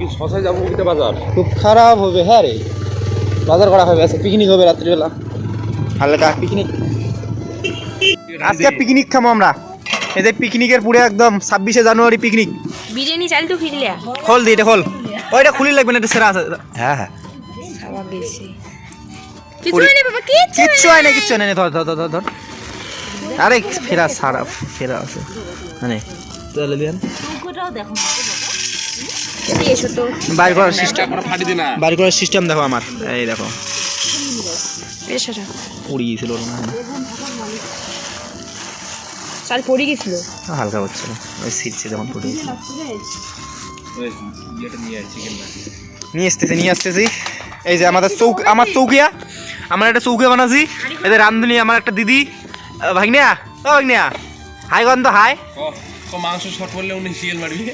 কি শশায় যাব বলতে বাজার? খুব খারাপ হবে হ্যাঁ রে। বাজার করা হবে আজকে পিকনিক হবে রাত্রিবেলা। হালকা পিকনিক আজকে পিকনিক খাব আমরা। এই যে পিকনিকের পুরো একদম ছাব্বিশে জানুয়ারি পিকনিক বিরিয়ানি চাল তো ফিরলিয়া খোল দি এটা খোল। ওইটা খুলি লাগবে না এটা সেরা আছে। হ্যাঁ হ্যাঁ। কিছু বাবা কিচ্ছু হয় না কিচ্ছু হয় না ধর ধর ধর ধর আরে ফেরা সারা ফেরা আছে। মানে তাহলে দিন এসো তো। বাইর করার সিস্টেম আমরা ফাটি দি না। বাইর করার সিস্টেম দেখো আমার। এই দেখো। এসো। গিয়েছিল ওর। চাল পড়ে গেছিল হালকা হচ্ছিল ওই সিটছে যখন পড়ে গেছিল নিয়ে আসতেছি নিয়ে আসতেছি। এই যে আমাদের চৌক আমার চৌকিয়া। আমার একটা চৌকিয়া বানাছি। এদের রান্ধুনি আমার একটা দিদি। ভাগ্নিয়া? ও ভাগ্নিয়া। হাই গন্ধ হাই। মাংস শর্ট পড়লে উনি শিয়াল মারবি?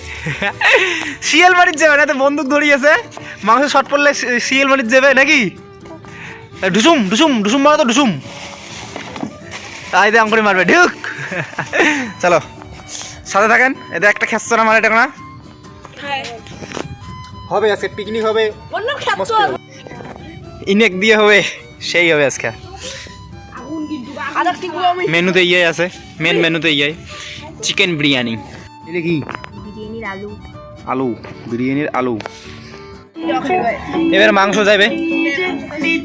শিয়াল মারির যাবে না তো বন্দুক ধরিয়েছে। মাংস শট পড়লে শিয়াল মারির যাবে নাকি? ঢুসুম ঢুসুম ঢুসুম মারো তো ঢুসুম তাই দিয়ে করে মারবে ঢুক। চলো সাথে থাকেন। এদের একটা খেসছো না মারে টাকা না? হবে আজকে পিকনিক হবে। ইনেক দিয়ে হবে সেই হবে আজকে। মেনুতে ইয়ে আছে মেন মেনুতে ইয়ে চিকেন বিরিয়ানি। এটা কি? বিরিয়ানির আলু। আলু বিরিয়ানির আলু। এবার মাংস যাবে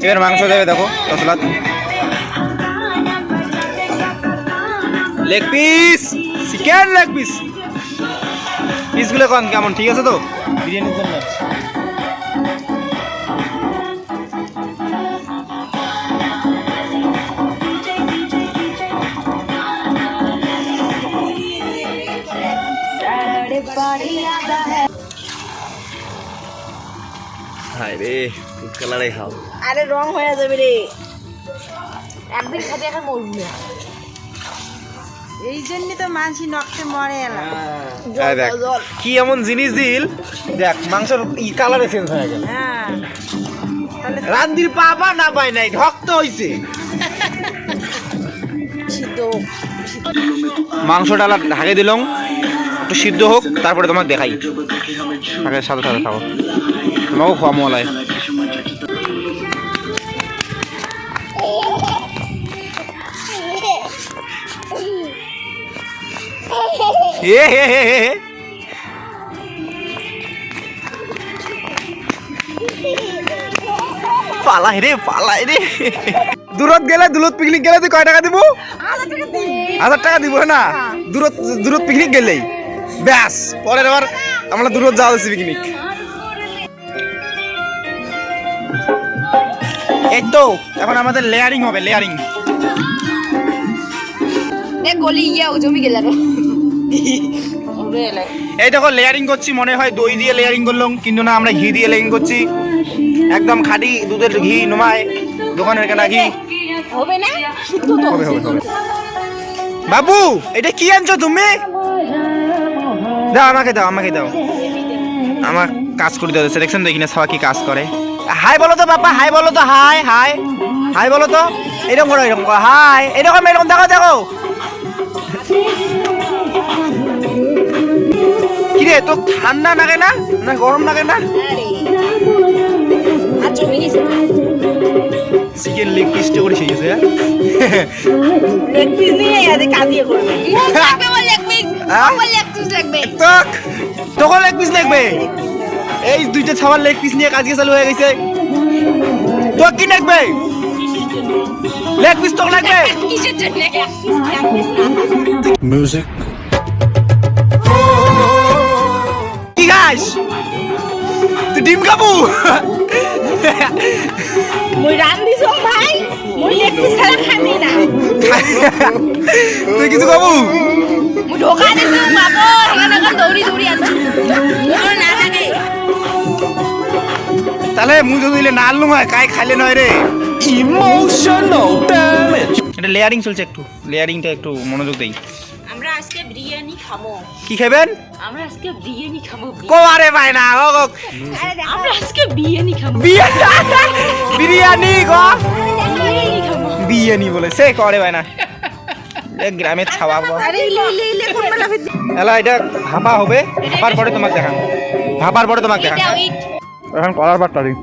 এবার মাংস যাবে দেখো তসলাত leg piece chicken leg piece পিসগুলো কেমন? ঠিক আছে তো? বিরিয়ানির জন্য। হাই রে ফুড কালারে খাও। আরে রং হয়ে যাবে রে। একদিন খাতে এখন মরবো না। এই জন্য তো মানসি নকশে মরে এলাম। দেখ কি এমন জিনিস দিল? দেখ মাংসের ই কালারে চেঞ্জ হয়ে গেল। হ্যাঁ। রান্দির পাবা না পাই নাই ঢক্ত হইছে। মাংস ডালা ঢাকে দিলাম একটু সিদ্ধ হোক তারপরে তোমাকে দেখাই। আগে সাথে সাথে খাব। তোমাকেও খাওয়া মলায় এ হে হে হে হে। পালাই রে পালাই রে। দূরত গেলে দূরত পিকনিক গেলে তুই কয় টাকা দিব? হাজার টাকা দিব। না দূরত দূরত পিকনিক গেলেই। ব্যাস পরের বার আমরা দূরত যাওয়া হচ্ছে পিকনিক এই তো এখন আমাদের লেয়ারিং হবে লেয়ারিং এই দেখো লেয়ারিং করছি মনে হয় দই দিয়ে লেয়ারিং করলাম কিন্তু না আমরা ঘি দিয়ে লেয়ারিং করছি। একদম খাঁটি দুধের ঘি নোমায় দোকানের কেনা ঘি। হবে না? হবে। বাবু এটা কি আনছো তুমি? দাও আমাকে দাও আমাকে দাও। আমার কাজ করে দাও দেখছেন তো এখানে সবাই কি কাজ করে। হাই বলো তো বাবা হাই বলো তো হাই হাই হাই বলো তো। এরকম করো এরকম করো হাই এরকম এরকম দেখো দেখো। কি রে তো ঠান্ডা লাগে না? না গরম লাগে না? চিকেন লেগ পিসটা করে সেই গেছে লেগ পিস নিয়ে কাঁদিয়ে করবে পিস? বল লেগ পিস লাগবে তোক লেগ পিস লাগবে। এই দুইটা ছাওয়ার লেগ পিস নিয়ে কাজকে চালু হয়ে গেছে। তো কি লাগবে? লেগ পিস তোকে লাগবে? কিসের কি গাছ? তুই ডিম খাব? মুই রান্দিছ ভাই। তুই কিছু খাব মু তাহলে মুই যদি না আনলুম হয় কাই খাইলে নয় রে? Emotional damage. এটা লেয়ারিং চলছে একটু। লেয়ারিংটা একটু মনোযোগ দেই। আমরা আজকে বিরিয়ানি খাব। কি খাবেন আমরা আজকে বিরিয়ানি খাব। কো আরে ভাই না ও আমরা আজকে বিরিয়ানি খাব। বিরিয়ানি? গো বিরিয়ানি খাব বিরিয়ানি বলে। সে করে ভাই না। এ গ্রামের ছাওয়া এলা এটা ভাপা হবে। ভাপার পরে তোমাকে দেখান ভাপার পরে তোমাকে দেখা এটাও ইট এখন কলার দিই।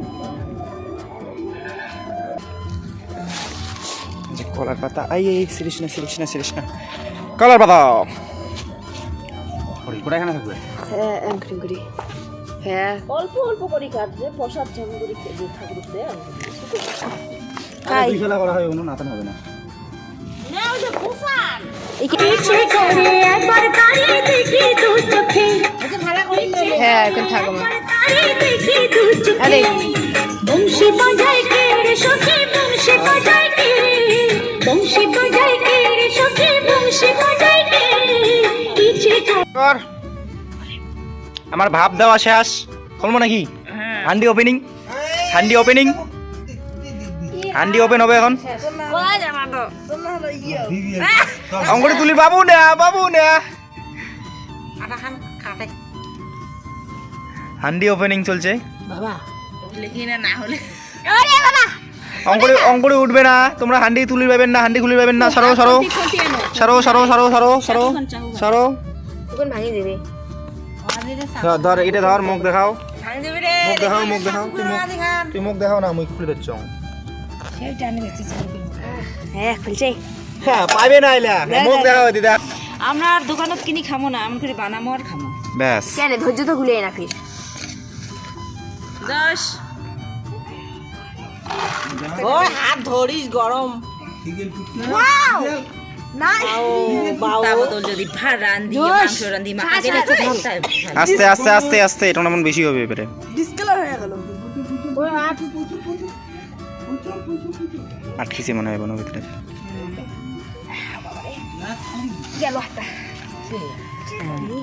যে কলার পাতা। আই এই সিরিস না সিরিস না সিরিস না কলার পাতা। কোটা এখানে থাকবে? হ্যাঁ করি। হ্যাঁ। অল্প অল্প করে যেমন করে। খেয়ে ঠাকুরতে করা হয় নাতান হবে না। হ্যাঁ এখন থাকো মা। আরে। বংশী বাজায় কে রে সখী বংশী বাজায় কে বংশী বাজায় কে রে সখী বংশী বাজায় কে পিছে কর। আমার ভাব দেওয়া শেষ। খুলবো নাকি? Handi opening handi opening handi open হবে এখন। অঙ্গড়ি তুলি বাবু না বাবু না। হান্ডি ওপেনিং চলছে। অঙ্কুরে অঙ্কুরে উঠবে না। তোমরা হান্ডি তুলি পাবেন না হান্ডি খুলি পাবেন না। সরো সরো। সরো সরো সরো সরো সরো সরো। ধর এটা ধর মুখ দেখাও। মুখ দেখাও মুখ দেখাও। তুই মুখ দেখাও না মুখ খুলে দিচ্ছ হ্যাঁ, হ্যাঁ, আমরা দোকানত কিনি খামো না আমি করে বানামো আর খামো। কেন ধৈর্য তো ভুলে রাখিস। দশ হাত ধরিস গরম। আস্তে আস্তে আস্তে আস্তে এটা মন বেশি হবে এবারে। ডিসকালার হয়ে গেল। আটকিছে মনে হয় বনের ভিতরে গেল হাতটা বাকি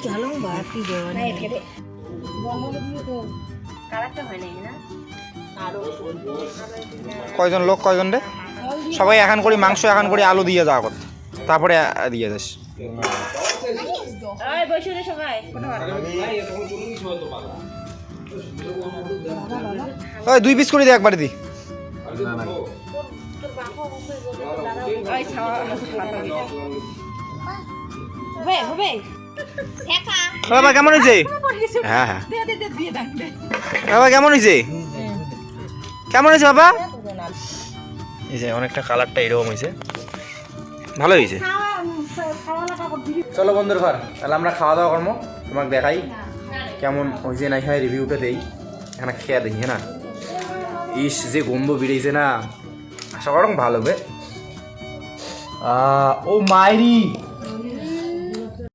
না হয় কয়জন লোক কয়জন রে? সবাই এখন করে মাংস এখন করে আলু দিয়ে যাওয়া করতে। তারপরে দিয়ে যাস। ওই বসে রে সবাই ওই দুই পিস করে দে একবারে দি। বাবা কেমন হয়েছে? হ্যাঁ হ্যাঁ। বাবা কেমন হয়েছে? কেমন হয়েছে বাবা? এই যে অনেকটা কালারটা এরকম হয়েছে। ভালো হয়েছে? চলো বন্ধুর ঘর তাহলে আমরা খাওয়া দাওয়া করব। তোমাকে দেখাই কেমন হয়েছে না হয় রিভিউটা দেই। এখানে খেয়ে দেখি হ্যাঁ না? ইস যে গন্ধ বেরিয়েছে না। আশা করুন ভালো হবে ও মাইরি।